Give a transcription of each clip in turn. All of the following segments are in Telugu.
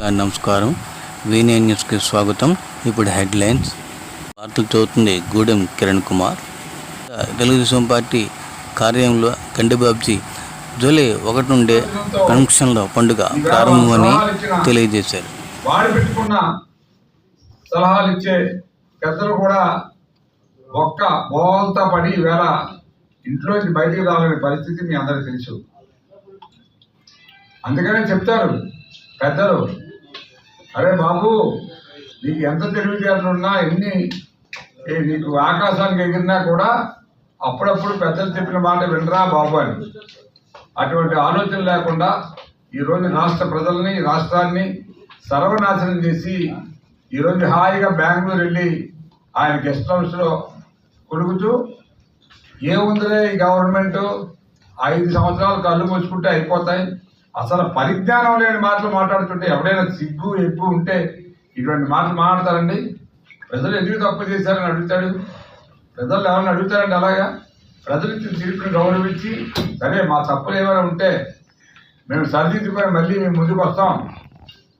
నమస్కారం. వీనే న్యూస్కి స్వాగతం. ఇప్పుడు హెడ్లైన్స్. వార్తలు చదువుతుంది గూడెం కిరణ్ కుమార్. తెలుగుదేశం పార్టీ కార్యంలో గండిబాబ్జీ జూలై ఒకటి నుండే కన్వెన్షన్ల పండుగ ప్రారంభమని తెలియజేశారు. వాడి పెట్టుకున్న సలహాలు ఇచ్చే పెద్దలు కూడా ఒక్క బోల్తా పడి ఈవేళ ఇంట్లోంచి బయటికి రావాలనే పరిస్థితి మీ అందరికి తెలుసు. అందుకనే చెప్తారు పెద్దలు అరే బాబు నీకు ఎంత తెలివితేటలు ఉన్నా ఎన్ని నీకు ఆకాశానికి ఎగిరినా కూడా అప్పుడప్పుడు పెద్దలు చెప్పిన మాట వినరా బాబు అని. అటువంటి ఆలోచన లేకుండా ఈరోజు రాష్ట్ర ప్రజల్ని రాష్ట్రాన్ని సర్వనాశనం చేసి ఈరోజు హాయిగా బెంగళూరు వెళ్ళి ఆయన గెస్ట్ హౌస్లో కొడుకుతూ ఏముందిలే ఈ గవర్నమెంట్ ఐదు సంవత్సరాలు కళ్ళు మూసుకుంటే అయిపోతాయి. అసలు పరిజ్ఞానం లేని మాటలు మాట్లాడుతుంటే ఎవరైనా సిగ్గు ఎక్కువ ఉంటే ఇటువంటి మాటలు మాట్లాడతారండి? ప్రజలు ఎందుకు తప్పు చేశారని అడుగుతాడు? ప్రజలు ఎవరిని అడుగుతారండి అలాగా? ప్రజలు ఇచ్చిన తీర్పుని గౌరవించి సరే మా తప్పులు ఏమైనా ఉంటే మేము సరిదిద్దుకొని మళ్ళీ మేము ముందుకు వస్తాం.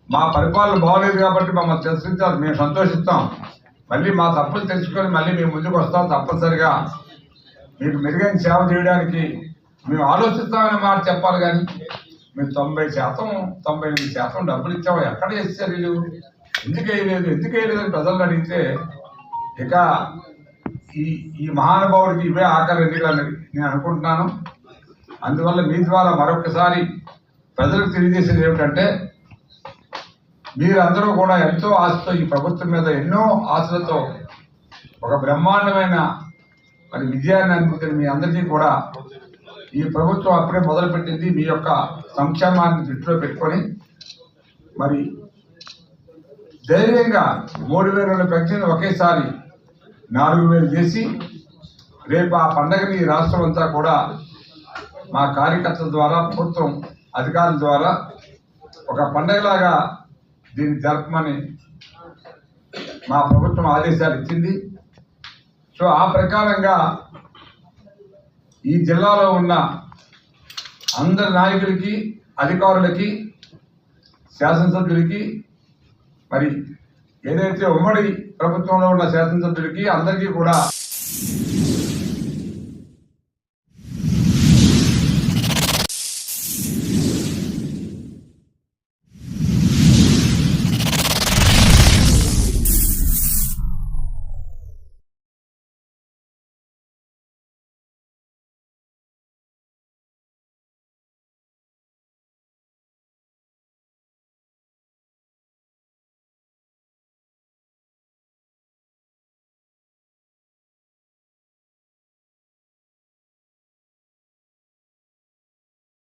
మా పరిపాలన బాగలేదు కాబట్టి మమ్మల్ని తెలుసుకుంటారు మేము సంతోషిస్తాం. మళ్ళీ మా తప్పులు తెలుసుకొని మళ్ళీ మేము ముందుకు వస్తాం తప్పనిసరిగా. మీకు మెరుగైన సేవ చేయడానికి మేము ఆలోచిస్తామనే మాట చెప్పాలి కానీ మేము తొంభై శాతం తొంభై ఎనిమిది శాతం డబ్బులు ఇచ్చాము. ఎక్కడ చేస్తారు వీళ్ళు? ఎందుకు వేయలేదు? ఎందుకు వేయలేదు అని అడిగితే ఇక ఈ ఈ మహానుభావుడికి ఇవే ఆఖరి ఎన్నికలు నేను అనుకుంటున్నాను. అందువల్ల మీ ద్వారా మరొకసారి ప్రజలకు తెలియజేసేది ఏమిటంటే మీరందరూ కూడా ఎంతో ఆశతో ఈ ప్రభుత్వం మీద ఎన్నో ఆశలతో ఒక బ్రహ్మాండమైన మరి విజయాన్ని అందుకుని మీ అందరికీ కూడా ఈ ప్రభుత్వం అప్పుడే మొదలుపెట్టింది మీ యొక్క సంక్షేమాన్ని దృష్టిలో పెట్టుకొని. మరి ధైర్యంగా మూడు వేల పెన్షన్ ఒకేసారి నాలుగు వేలు చేసి రేపు ఆ పండగని రాష్ట్రం అంతా కూడా మా కార్యకర్తల ద్వారా ప్రభుత్వం అధికారుల ద్వారా ఒక పండగలాగా దీన్ని జరపమని మా ప్రభుత్వం ఆదేశాలు ఇచ్చింది. సో ఆ ప్రకారంగా ఈ జిల్లాలో ఉన్న అందరి నాయకులకి అధికారులకి శాసనసభ్యులకి మరి ఏదైతే ఉమ్మడి ప్రభుత్వంలో ఉన్న శాసనసభ్యులకి అందరికీ కూడా